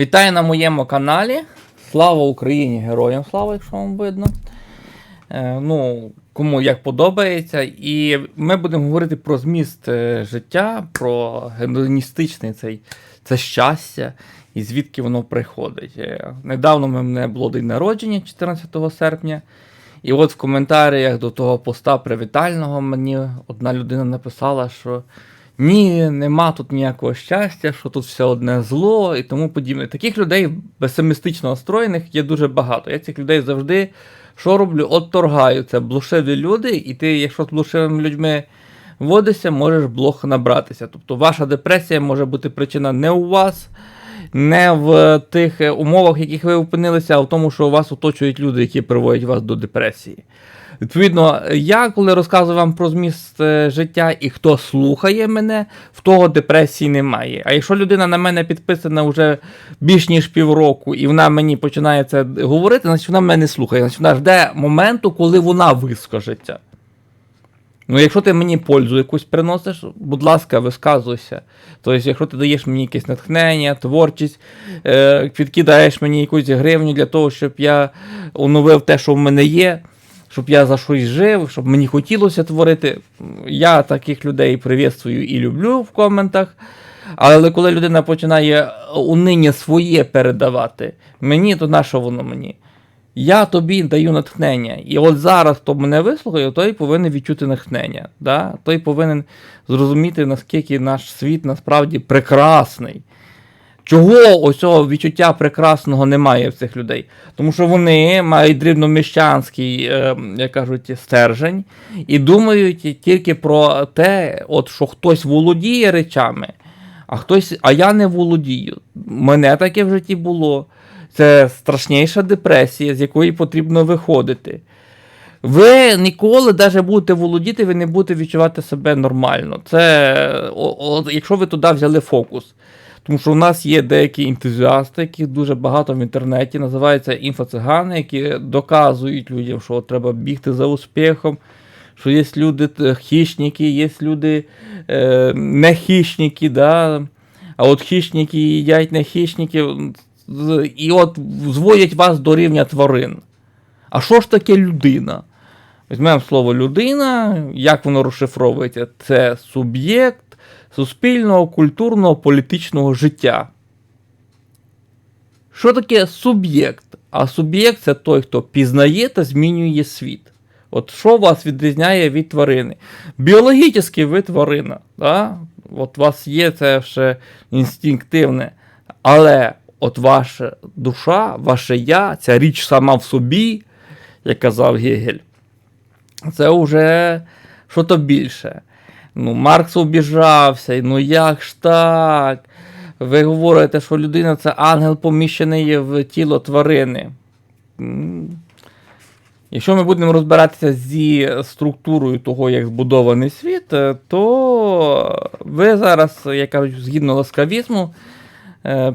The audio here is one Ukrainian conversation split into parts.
Вітаю на моєму каналі. Слава Україні! Героям слава, якщо вам видно. Е, ну, кому як подобається. І ми будемо говорити про зміст е, життя, про гедоністичне цей, це щастя і звідки воно приходить. Е, недавно мене було день народження 14 серпня. І от в коментарях до того поста привітального мені одна людина написала, що ні, нема тут ніякого щастя, що тут все одне зло і тому подібне. Таких людей песимістично настроєних є дуже багато. Я цих людей завжди що роблю? Отторгаю. Це блушеві люди, і ти, якщо з блушевими людьми водишся, можеш блох набратися. Тобто ваша депресія може бути причина не у вас, не в тих умовах, в яких ви опинилися, а в тому, що вас оточують люди, які приводять вас до депресії. Відповідно, я коли розказую вам про зміст е, життя і хто слухає мене, в того депресії немає. А якщо людина на мене підписана вже більш ніж півроку, і вона мені починає це говорити, значить вона мене слухає. Значить вона жде моменту, коли вона вискажеться. Ну, якщо ти мені пользу якусь приносиш, будь ласка, висказуйся. Тобто, якщо ти даєш мені якесь натхнення, творчість, е, підкидаєш мені якусь гривню для того, щоб я оновив те, що в мене є, щоб я за щось жив, щоб мені хотілося творити. Я таких людей привітствую і люблю в коментах. Але коли людина починає униння своє передавати мені, то на воно мені? Я тобі даю натхнення. І от зараз, хто мене вислухає, той повинен відчути натхнення. Да? Той повинен зрозуміти, наскільки наш світ насправді прекрасний. Чого ось цього відчуття прекрасного немає в цих людей? Тому що вони мають дрібноміщанський, е, як кажуть, стержень, і думають тільки про те, от, що хтось володіє речами, а хтось, а я не володію. Мене таке в житті було. Це страшніша депресія, з якої потрібно виходити. Ви ніколи, навіть будете володіти, ви не будете відчувати себе нормально. Це, о, о, якщо ви туди взяли фокус. Тому що у нас є деякі ентузіасти, яких дуже багато в інтернеті, називаються інфоцигани, які доказують людям, що треба бігти за успіхом, що є люди т- хищники, є люди е, не хищники, да? а от хищники їдять не хищників, і от зводять вас до рівня тварин. А що ж таке людина? Візьмемо слово людина, як воно розшифровується? Це суб'єкт суспільного, культурного, політичного життя. Що таке суб'єкт? А суб'єкт це той, хто пізнає та змінює світ. От що вас відрізняє від тварини? Біологічний ви тварина. Да? От у вас є це ще інстинктивне. Але от ваша душа, ваше я, ця річ сама в собі, як казав Гегель, це вже що то більше. Ну, Маркс обіжався, ну як ж так? Ви говорите, що людина це ангел поміщений в тіло тварини. Якщо ми будемо розбиратися зі структурою того, як збудований світ, е, то ви зараз, як кажуть, згідно ласкавізму,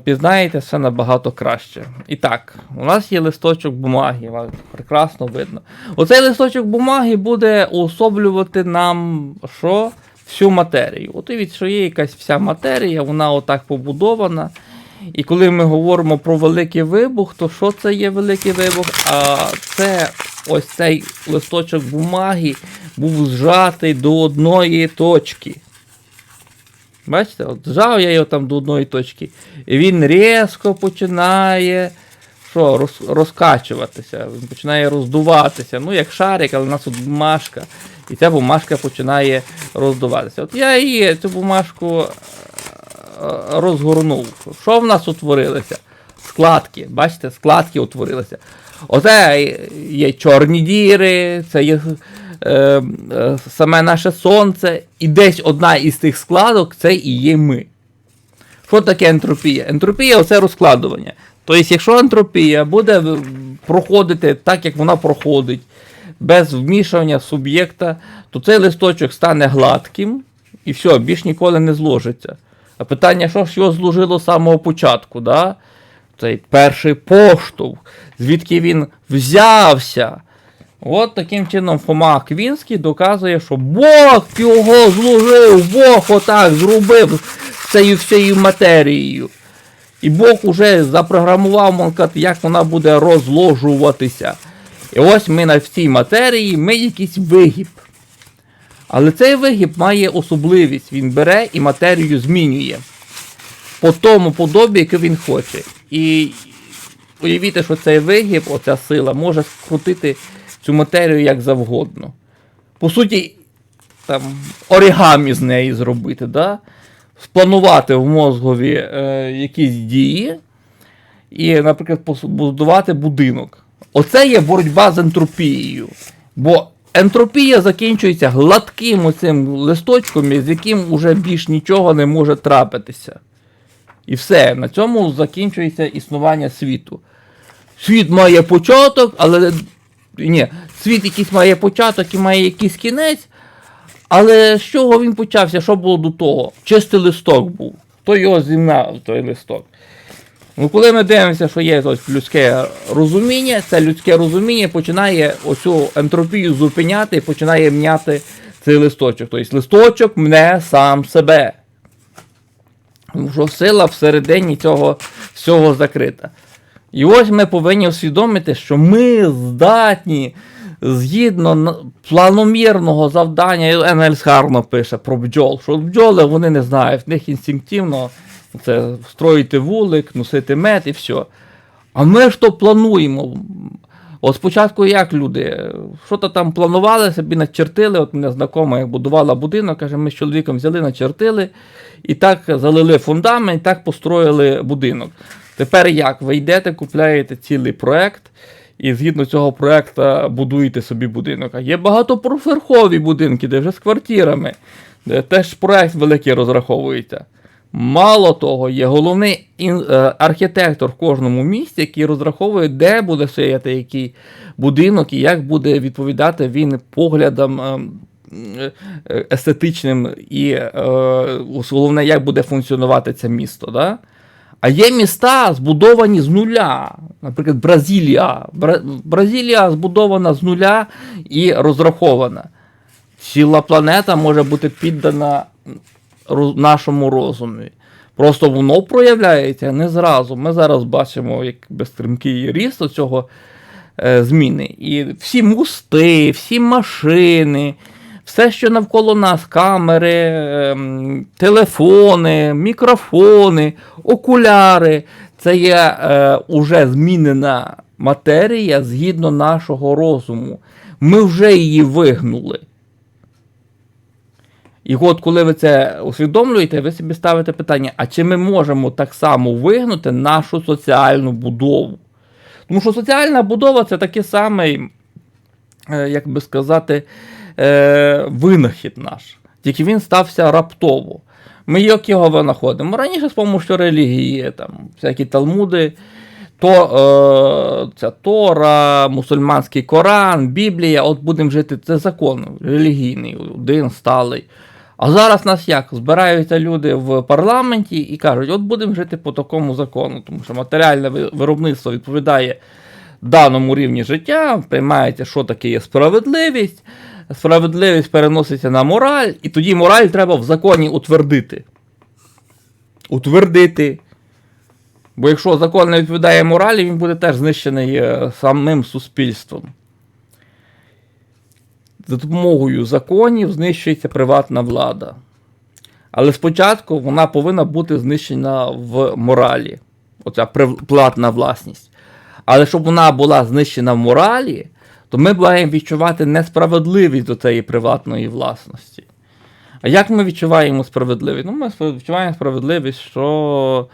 пізнаєте все набагато краще. І так, у нас є листочок бумаги, вам прекрасно видно. Оцей листочок бумаги буде уособлювати нам що? Всю матерію. От уявіть, що є якась вся матерія, вона отак побудована. І коли ми говоримо про великий вибух, то що це є великий вибух? А це ось цей листочок бумаги був зжатий до одної точки. Бачите, от зжав я його там до одної точки. І він різко починає що, роз, розкачуватися, він починає роздуватися. Ну, як шарик, але у нас тут бумажка. І ця бумажка починає роздуватися. От я її цю бумажку е, розгорнув. Що в нас утворилося? Складки. Бачите, складки утворилися. Оце є чорні діри, це є е, е, саме наше сонце. І десь одна із тих складок це і є ми. Що таке ентропія? Ентропія це розкладування. Тобто, якщо ентропія буде проходити так, як вона проходить, без вмішування суб'єкта, то цей листочок стане гладким і все, більш ніколи не зложиться. А питання, що ж його зложило з самого початку? Да? Цей перший поштовх, звідки він взявся. От таким чином Фома Квінський доказує, що Бог його зложив, Бог отак зробив цією всією матерією. І Бог уже запрограмував, можна як вона буде розложуватися. І ось ми на цій матерії, ми якийсь вигіб. Але цей вигіб має особливість. Він бере і матерію змінює по тому подобі, яке він хоче. І уявіть, що цей вигіб, оця сила, може скрутити цю матерію як завгодно. По суті, там, оригамі з неї зробити, да? спланувати в мозгові е, якісь дії і, наприклад, побудувати будинок. Оце є боротьба з ентропією. Бо ентропія закінчується гладким оцим листочком, з яким вже більш нічого не може трапитися. І все, на цьому закінчується існування світу. Світ має початок, але. Ні, світ якийсь має початок і має якийсь кінець. Але з чого він почався? Що було до того? Чистий листок був. Хто його зімнав, той листок. Ну, коли ми дивимося, що є ось людське розуміння, це людське розуміння починає оцю ентропію зупиняти і починає м'яти цей листочок. Тобто листочок мне сам себе. Тому що сила всередині цього всього закрита. І ось ми повинні усвідомити, що ми здатні згідно планомірного завдання, Енельс гарно пише про бджол, що бджоли вони не знають, в них інстинктивно це строїти вулик, носити мед і все. А ми ж то плануємо. От спочатку як люди, що то там планували, собі начертили. От мене знакома, як будувала будинок, каже, ми з чоловіком взяли, начертили, і так залили фундамент, і так построїли будинок. Тепер як? Ви йдете, купляєте цілий проект, і згідно цього проекту будуєте собі будинок. А є багатоповерхові будинки, де вже з квартирами, де теж проект великий розраховується. Мало того, є головний е, архітектор в кожному місті, який розраховує, де буде стояти який будинок і як буде відповідати він поглядам ем, е, естетичним і е, головне, як буде функціонувати це місто. Да? А є міста, збудовані з нуля. Наприклад, Бразилія. Бра- Бразилія збудована з нуля і розрахована. Ціла планета може бути піддана нашому розумі. Просто воно проявляється не зразу. Ми зараз бачимо як безстрімкий ріст цього е, зміни. І всі мости, всі машини, все, що навколо нас, камери, ем, телефони, мікрофони, окуляри, це є е, уже змінена матерія згідно нашого розуму. Ми вже її вигнули. І от коли ви це усвідомлюєте, ви собі ставите питання, а чи ми можемо так само вигнути нашу соціальну будову? Тому що соціальна будова це такий самий, е, як би сказати, е, винахід наш. Тільки він стався раптово. Ми як його винаходимо? Раніше з допомогою релігії, там, всякі талмуди, то е, ця Тора, мусульманський Коран, Біблія, от будемо жити, це закон релігійний, один сталий. А зараз нас як? Збираються люди в парламенті і кажуть, от будемо жити по такому закону, тому що матеріальне виробництво відповідає даному рівні життя, приймається, що таке є справедливість. Справедливість переноситься на мораль, і тоді мораль треба в законі утвердити. Утвердити. Бо якщо закон не відповідає моралі, він буде теж знищений е, самим суспільством. За допомогою законів знищується приватна влада. Але спочатку вона повинна бути знищена в моралі. Оця приватна власність. Але щоб вона була знищена в моралі, то ми маємо відчувати несправедливість до цієї приватної власності. А як ми відчуваємо справедливість? Ну, ми відчуваємо справедливість, що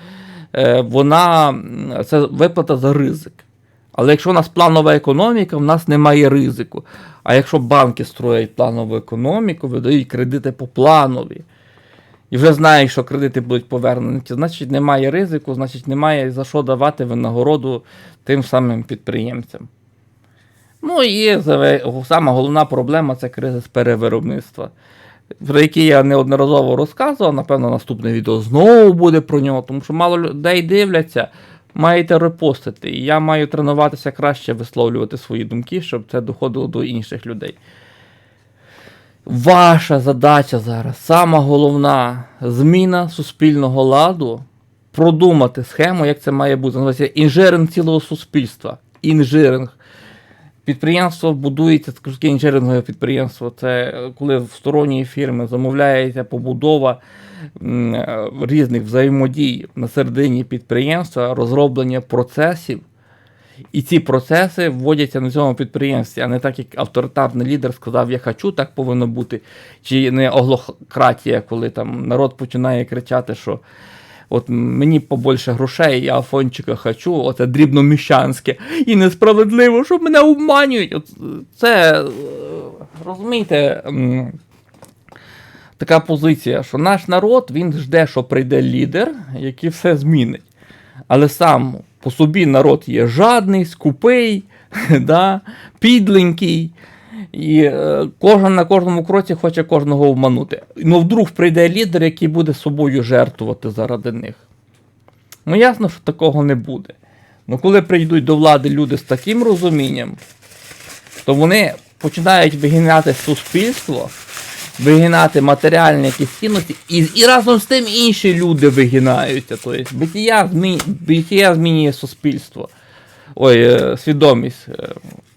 е, вона це виплата за ризик. Але якщо у нас планова економіка, в нас немає ризику. А якщо банки строять планову економіку, видають кредити по планові, і вже знають, що кредити будуть повернені, значить немає ризику, значить немає за що давати винагороду тим самим підприємцям. Ну і сама головна проблема це кризис перевиробництва, про який я неодноразово розказував. Напевно, наступне відео знову буде про нього, тому що мало людей дивляться. Маєте репостити. І я маю тренуватися краще висловлювати свої думки, щоб це доходило до інших людей. Ваша задача зараз, сама головна зміна суспільного ладу продумати схему, як це має бути. Називається інжеринг цілого суспільства. Інжеринг. Підприємство будується, таке інжерингове підприємство. Це коли в сторонньої фірми замовляється побудова різних взаємодій на середині підприємства, розроблення процесів. І ці процеси вводяться на цьому підприємстві, а не так, як авторитарний лідер сказав, я хочу, так повинно бути. Чи не оглократія, коли там народ починає кричати, що от мені побольше грошей, я Афончика хочу, оце дрібноміщанське, і несправедливо, що мене обманюють. От це, е, розумієте, така позиція, що наш народ він жде, що прийде лідер, який все змінить. Але сам по собі народ є жадний, скупий, да, підленький. І е, кожен на кожному кроці хоче кожного обманути. Ну вдруг прийде лідер, який буде собою жертвувати заради них. Ну ясно, що такого не буде. Ну коли прийдуть до влади люди з таким розумінням, то вони починають вигинати суспільство, вигинати матеріальні якісь цінності, і, і разом з тим інші люди вигинаються. Тобто биття, змі, биття змінює суспільство, ой, е, свідомість е,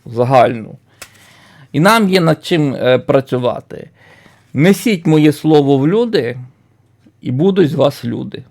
загальну. І нам є над чим е, працювати. Несіть моє слово в люди, і будуть з вас люди.